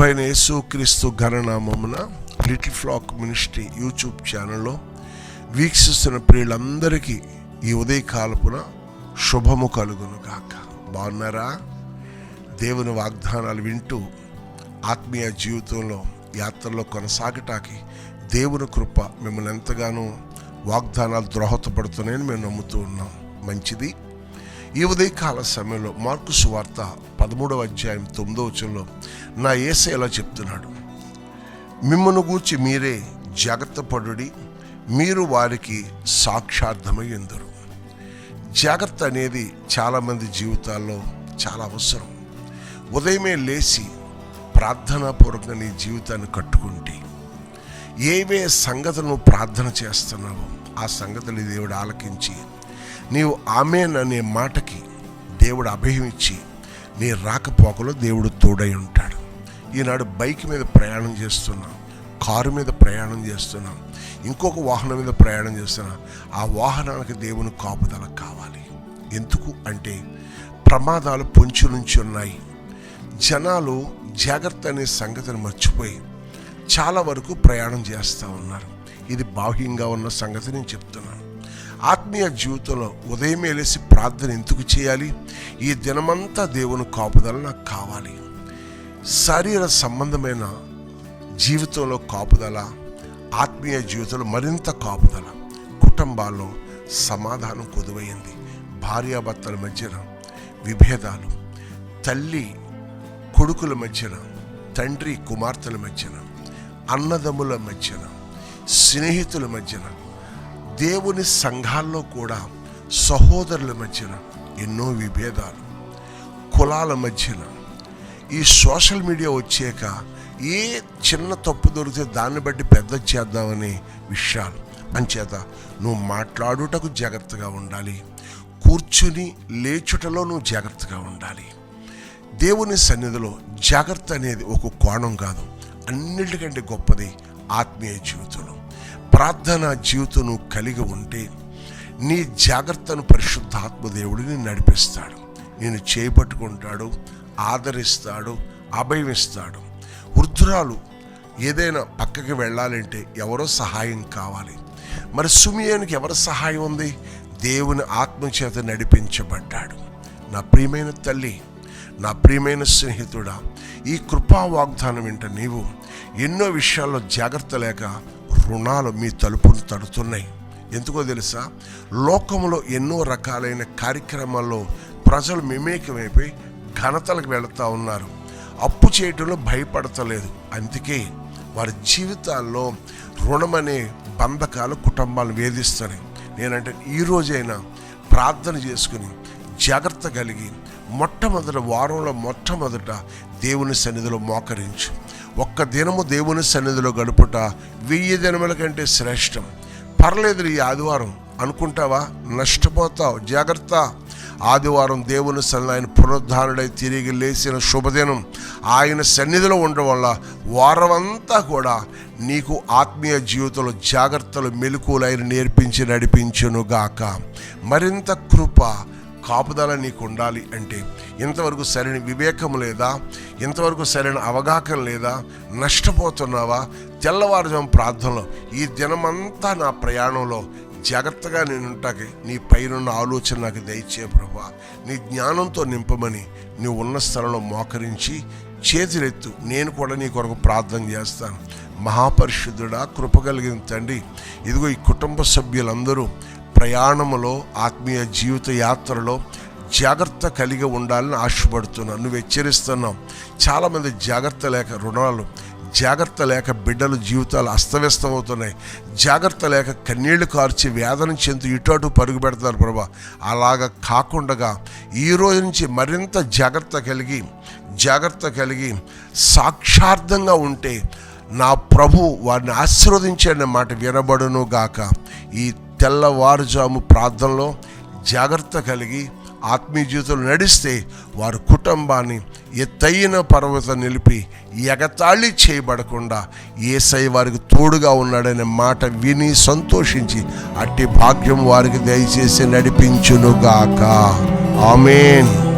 ప్రభు అయిన క్రీస్తు ఘననామమున లిటిల్ ఫ్లాక్ మినిస్ట్రీ యూట్యూబ్ ఛానల్లో వీక్షిస్తున్న ప్రియులందరికీ ఈ ఉదయకాలపున శుభము కలుగును కాక బాగున్నారా? దేవుని వాగ్దానాలు వింటూ ఆత్మీయ జీవితంలో యాత్రలో కొనసాగటానికి దేవుని కృప మిమ్మల్ని ఎంతగానో వాగ్దానాలు ద్రోహతపడుతున్నాయని మేము నమ్ముతూ ఉన్నాం. మంచిది. ఈ ఉదయకాల సమయంలో మార్కు సువార్త పదమూడవ అధ్యాయం తొమ్మిదో వచనంలో నా ఏస ఇలా చెప్తున్నాడు. మిమ్మను గూర్చి మీరే జాగ్రత్త పడుడి మీరు వారికి సాక్షార్థమై ఎందరు జాగ్రత్త అనేది చాలామంది జీవితాల్లో చాలా అవసరం. ఉదయమే లేచి ప్రార్థనాపూర్వకంగా నీ జీవితాన్ని కట్టుకుంటే ఏవే సంగతులను ప్రార్థన చేస్తున్నావో ఆ సంగతులు దేవుడు ఆలకించి నీవు ఆమెన్ అనే మాటకి దేవుడు అభయం ఇచ్చి నీ రాకపోకలో దేవుడు తోడై ఉంటాడు. ఈనాడు బైక్ మీద ప్రయాణం చేస్తున్నాం కారు మీద ప్రయాణం చేస్తున్నాం ఇంకొక వాహనం మీద ప్రయాణం చేస్తున్నాం ఆ వాహనానికి దేవుని కాపుదల కావాలి. ఎందుకు అంటే ప్రమాదాలు పొంచి నుంచి ఉన్నాయి. జనాలు జాగ్రత్త అనే సంగతిని మర్చిపోయి చాలా వరకు ప్రయాణం చేస్తూ ఉన్నారు. ఇది బాహ్యంగా ఉన్న సంగతి నేను చెప్తున్నాను. ఆత్మీయ జీవితంలో ఉదయమే లేసి ప్రార్థన ఎందుకు చేయాలి? ఈ దినమంతా దేవుని కాపుదల నాకు కావాలి. శరీర సంబంధమైన జీవితంలో కాపుదల ఆత్మీయ జీవితంలో మరింత కాపుదల కుటుంబాల్లో సమాధానం కొదువైంది. భార్యాభర్తల మధ్యన విభేదాలు తల్లి కొడుకుల మధ్యన తండ్రి కుమార్తెల మధ్యన అన్నదమ్ముల మధ్యన స్నేహితుల మధ్యన దేవుని సంఘాల్లో కూడా సహోదరుల మధ్యన ఎన్నో విభేదాలు కులాల మధ్యన. ఈ సోషల్ మీడియా వచ్చాక ఏ చిన్న తప్పు దొరికితే దాన్ని బట్టి పెద్ద చేద్దామనే విషయాలు. అంచేత నువ్వు మాట్లాడుటకు జాగ్రత్తగా ఉండాలి. కూర్చుని లేచుటలో నువ్వు జాగ్రత్తగా ఉండాలి. దేవుని సన్నిధిలో జాగ్రత్త అనేది ఒక కోణం కాదు. అన్నిటికంటే గొప్పది ఆత్మీయ జీవితం. ప్రార్థన జీవితం నువ్వు కలిగి ఉంటే నీ జాగ్రత్తను పరిశుద్ధాత్మ దేవుడిని నడిపిస్తాడు. నేను చేపట్టుకుంటాడు ఆదరిస్తాడు అభయమిస్తాడు. వృద్ధురాలు ఏదైనా పక్కకి వెళ్ళాలంటే ఎవరో సహాయం కావాలి. మరి సుమియానికి ఎవరి సహాయం ఉంది? దేవుని ఆత్మచేత నడిపించబడ్డాడు. నా ప్రియమైన తల్లి నా ప్రియమైన స్నేహితుడా ఈ కృపా వాగ్దానం వింట నీవు ఎన్నో విషయాల్లో జాగ్రత్త లేక రుణాలు మీ తలుపును తడుతున్నాయి. ఎందుకో తెలుసా? లోకంలో ఎన్నో రకాలైన కార్యక్రమాల్లో ప్రజలు మిమేకమైపోయి ఘనతలకు వెళుతూ ఉన్నారు. అప్పు చేయడంలో భయపడతలేదు. అందుకే వారి జీవితాల్లో రుణమనే బంధకాలు కుటుంబాలు వేధిస్తున్నాయి నేనంటే ఈ రోజైనా ప్రార్థన చేసుకుని జాగ్రత్త కలిగి మొట్టమొదట వారంలో మొట్టమొదట దేవుని సన్నిధిలో మోకరించు ఒక్క దినము దేవుని సన్నిధిలో గడుపుట వెయ్యి దినముల కంటే శ్రేష్టం. పర్లేదు ఈ ఆదివారం అనుకుంటావా? నష్టపోతావు జాగ్రత్త. ఆదివారం దేవుని సన్నిధి ఆయన పునరుద్ధారుడై తిరిగి లేచిన శుభదినం ఆయన సన్నిధిలో ఉండడం వల్ల వారమంతా కూడా నీకు ఆత్మీయ జీవితంలో జాగ్రత్తలు మెలకులైన నేర్పించి నడిపించునుగాక. మరింత కృప కాపుదల నీకు ఉండాలి అంటే ఇంతవరకు సరైన వివేకం లేదా ఇంతవరకు సరైన అవగాహన లేదా నష్టపోతున్నావా? తెల్లవారుజాము ప్రార్థనలో ఈ దినమంతా నా ప్రయాణంలో జాగ్రత్తగా నేనుంటాకి నీ పైనున్న ఆలోచన నాకు దయచే ప్రభా నీ జ్ఞానంతో నింపమని నువ్వు ఉన్న స్థలంలో మోకరించి చేతులెత్తు. నేను కూడా నీ కొరకు ప్రార్థన చేస్తాను. మహాపరిశుద్ధుడా కృప కలిగిన తండ్రి ఇదిగో ఈ కుటుంబ సభ్యులందరూ ప్రయాణములో ఆత్మీయ జీవిత యాత్రలో జాగ్రత్త కలిగి ఉండాలని ఆశపడుతున్నాను. నువ్వు హెచ్చరిస్తున్నావు. చాలామంది జాగ్రత్త లేక రుణాలు జాగ్రత్త లేక బిడ్డల జీవితాలు అస్తవ్యస్తం అవుతున్నాయి జాగ్రత్త లేక కన్నీళ్ళు కార్చి వేదన చెందు ఇటు అటు పరుగు పెడతారు ప్రభా. అలాగ కాకుండా ఈ రోజు నుంచి మరింత జాగ్రత్త కలిగి జాగ్రత్త కలిగి సాక్షార్థంగా ఉంటే నా ప్రభు వారిని ఆశీర్వదించే మాట వినబడును గాక. ఈ తెల్లవారుజాము ప్రార్థనలో జాగ్రత్త కలిగి ఆత్మీయ జీవితంలో నడిస్తే వారి కుటుంబాన్ని ఎత్తైన పర్వతం నిలిపి ఎగతాళి చేయబడకుండా ఏసై వారికి తోడుగా ఉన్నాడనే మాట విని సంతోషించి అట్టి భాగ్యం వారికి దయచేసి నడిపించునుగాక. ఆమెన్.